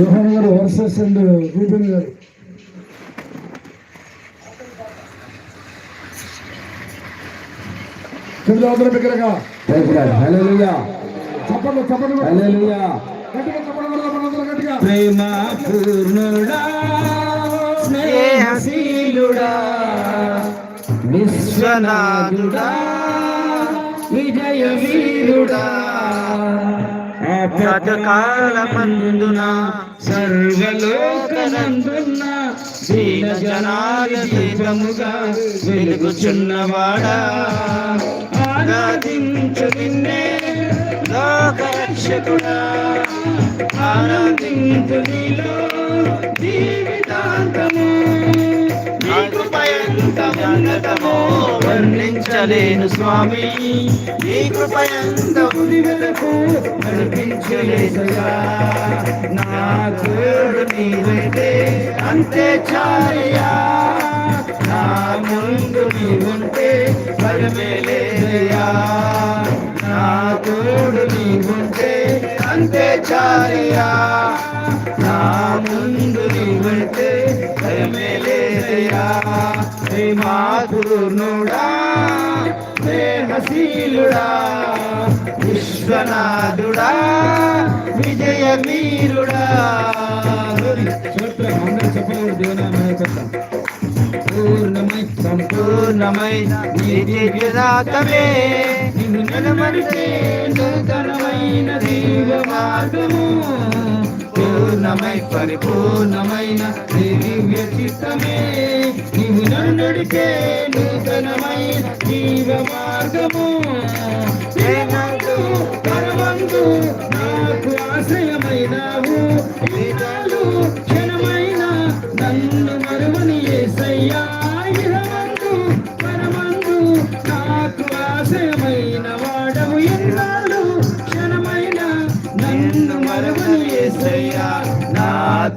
యోహాన్ గారు versus and Reuben గారు. కింద బిగ్గరగా. మనందరం గట్టిగా ప్రేమ పూర్ణుడా స్నేహశీలుడా విశ్వనాథుడా విజయ వీరుడా కాలమందున సర్వలోకనందున దీన జనాల దీపముగా వెలుగుచున్నవాడా. ఆరాధించు నిన్నే లోకరక్షకుడా. ఆనందించు నీలో కృపయంత వర్ణించలేను స్వామి. నీ కృపయంత ఉనివెలకు నడిపించలేసగా నా నీవైతే అంతే చాలయా. నా ముందు నీవుంటే భయమే లేదయ్యా. నా తోడు నీవుంటే అంతే చాలయా. నా ముందు నీవుంటే భయమే మాధునుడా పూర్ణుడా స్నేహశీలుడా విశ్వనాథుడా విజయ వీరుడా పూర్ణమై సంపూర్ణమై నీ దివ్యదాతమే నిన్ను నిలబడితే నూతనమైన దీవ మార్గము పూర్ణమై పరిపూర్ణమైన నీ దివ్య చిత్తమే. నీవు నన్ను నడిచే నూతనమైన జీవ మార్గము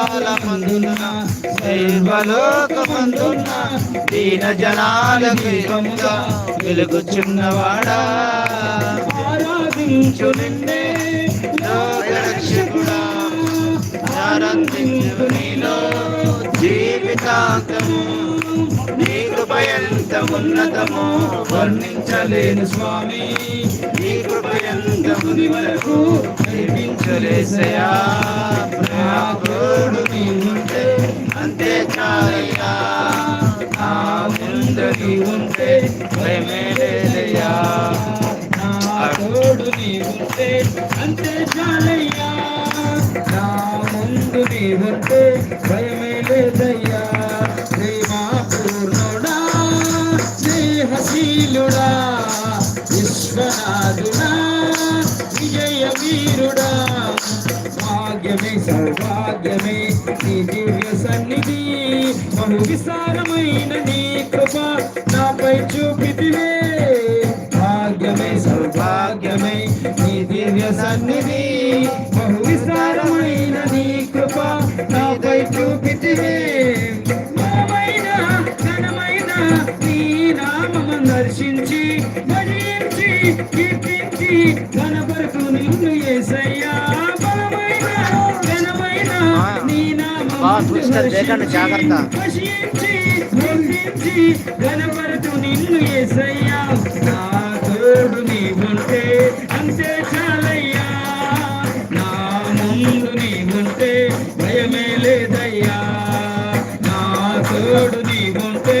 పదకాలమందున సర్వలోకమందున దీన జనాల దీపముగా వెలుగుచున్నవాడా ఆరాధించు నిన్నే లోకరక్షకుడా. నీలో జీవితాంతము నీ ఉన్నతము వర్ణించలేను స్వామి. నీ కృప వరకు నిర్మించలేసయా ఉంటే అంతే చాలయ్యా. నా ముందరి ఉంటే భయమే నా తోడు ఉంటే అంతే చాలయ్యా. నా ముందు ఉంటే ఉంటే విశ్వనాథుడా విజయ వీరుడా. భాగ్యమే సౌభాగ్యమే నీ దివ్య సన్నిధి. మను విస్తారమైన నీ కృప నాపై చూపితివే. భాగ్యమే సౌభాగ్యమే నీ దివ్య సన్నిధి. కీర్తించి కనపరకు నిన్ను ఏసయ్యా బలమైన ఘనమైన నీ నామం జాగ్రత్త కీర్తించి కనపరకు నిన్ను ఏసయ్యా నా తోడు నీవుంటే అంతే చాలయ్యా నా ముందు నీవుంటే భయమే లేదయ్యా నా తోడు నీవుంటే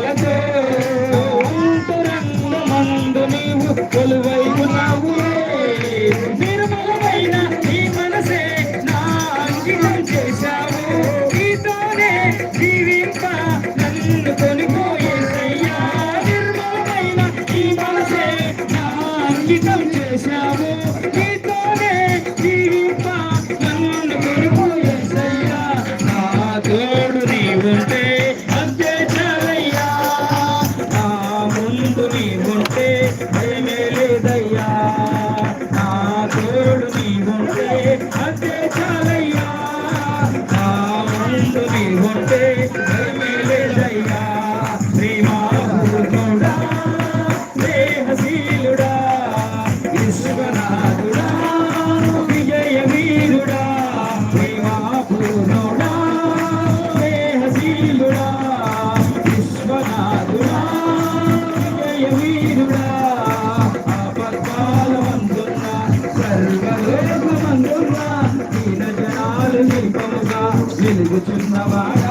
వెలుగుచున్నవాడా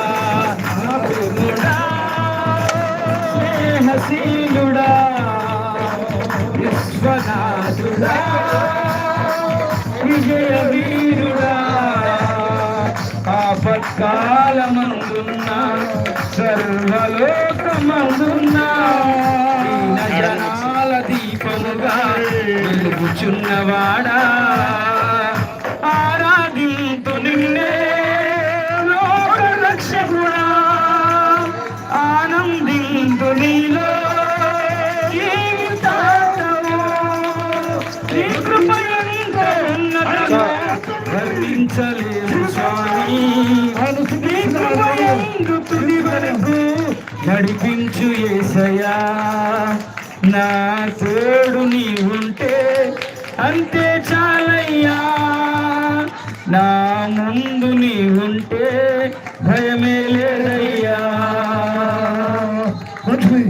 విఘ్నశీలుడా విశ్వనాథుడా విజయ వీరుడా ఆపత్కాలమందున్న సర్వలోకమందున్న. జనాల దీపముగా వెలుగుచున్నవాడా. నడిపించు ఏసయా నా తోడు నీ ఉంటే అంతే చాలయ్యా. నా ముందు నీ ఉంటే భయమే లేదయ్యా. మంచిది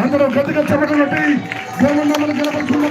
అందరూ గట్టిగా చెప్పడం గట్టి గవర్నమెంట్ గెలపడుతున్న